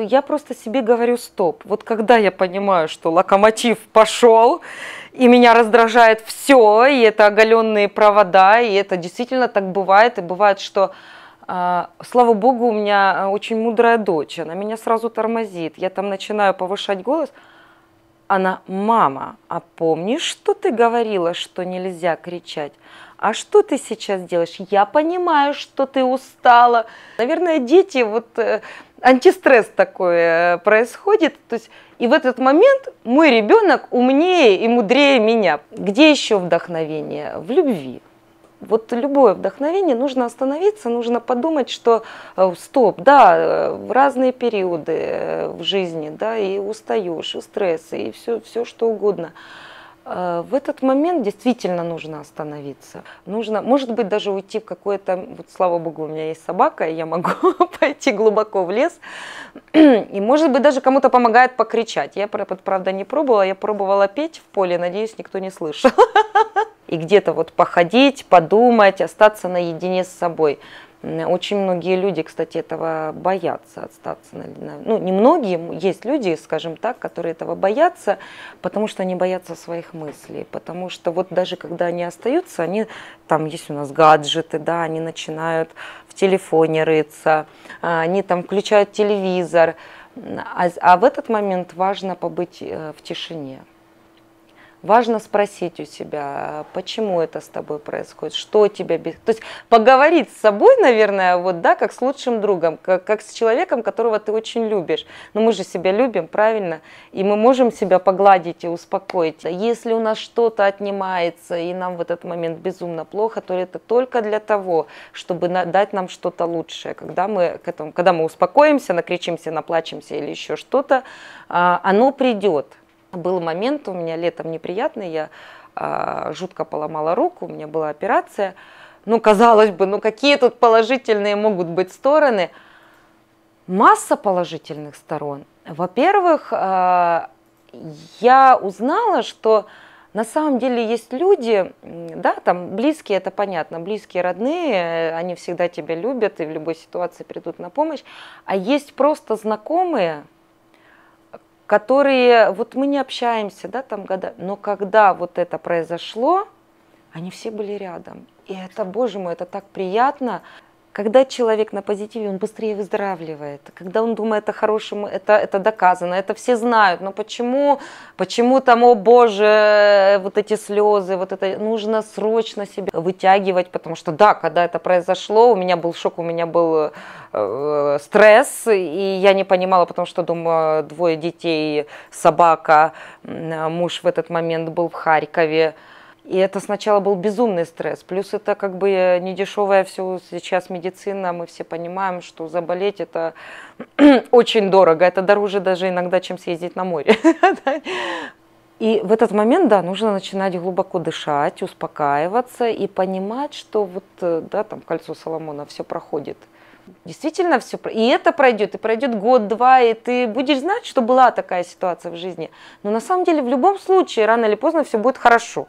я просто себе говорю стоп. Вот когда я понимаю, что локомотив пошел, и меня раздражает все, и это оголенные провода, и это действительно так бывает, и бывает, что а, слава богу, у меня очень мудрая дочь, она меня сразу тормозит, я там начинаю повышать голос, она, мама, а помнишь, что ты говорила, что нельзя кричать? А что ты сейчас делаешь? Я понимаю, что ты устала. Наверное, дети, вот э, антистресс такой э, происходит. То есть, и в этот момент мой ребенок умнее и мудрее меня. Где еще вдохновение? В любви вот любое вдохновение, нужно остановиться, нужно подумать, что э, стоп, да, э, в разные периоды в жизни, да, и устаешь, и стресс, и все, все что угодно. В этот момент действительно нужно остановиться. Нужно, может быть, даже уйти в какое-то, вот слава богу, у меня есть собака, и я могу пойти глубоко в лес. И, может быть, даже кому-то помогает покричать. Я, правда, не пробовала, я пробовала петь в поле, надеюсь, никто не слышал. и где-то вот походить, подумать, остаться наедине с собой. Очень многие люди, кстати, этого боятся остаться. Ну, не многие, есть люди, скажем так, которые этого боятся, потому что они боятся своих мыслей. Потому что вот даже когда они остаются, они, там есть у нас гаджеты, да, они начинают в телефоне рыться, а, они там включают телевизор. А, а в этот момент важно побыть э, в тишине. Важно спросить у себя, почему это с тобой происходит, что тебя. То есть поговорить с собой, наверное, вот, да, как с лучшим другом, как, как с человеком, которого ты очень любишь. Но мы же себя любим, правильно? И мы можем себя погладить и успокоить. Если у нас что-то отнимается, и нам в этот момент безумно плохо, то это только для того, чтобы дать нам что-то лучшее. Когда мы, к этому, когда мы успокоимся, накричимся, наплачемся или еще что-то, а, оно придет. Был момент у меня летом неприятный, я а, жутко поломала руку, у меня была операция. Ну, казалось бы, ну какие тут положительные могут быть стороны? Масса положительных сторон. Во-первых, а, я узнала, что на самом деле есть люди, да, там близкие, это понятно, близкие, родные, они всегда тебя любят и в любой ситуации придут на помощь, а есть просто знакомые, которые, вот мы не общаемся, да, там года, но когда вот это произошло, они все были рядом. И это, боже мой, это так приятно. Когда человек на позитиве, он быстрее выздоравливает. Когда он думает о хорошем, это, это доказано, это все знают. Но почему, почему там, о боже, вот эти слезы, вот это нужно срочно себя вытягивать, потому что да, когда это произошло, у меня был шок, у меня был э, стресс, и я не понимала, потому что, думаю, двое детей, собака, муж в этот момент был в Харькове, и это сначала был безумный стресс. Плюс это как бы не дешевая все сейчас медицина. Мы все понимаем, что заболеть это очень дорого. Это дороже даже иногда, чем съездить на море. И в этот момент, да, нужно начинать глубоко дышать, успокаиваться и понимать, что вот, э, да, там кольцо Соломона, все проходит. Действительно все, и это пройдет, и пройдет год-два, и ты будешь знать, что была такая ситуация в жизни. Но на самом деле в любом случае, рано или поздно все будет хорошо.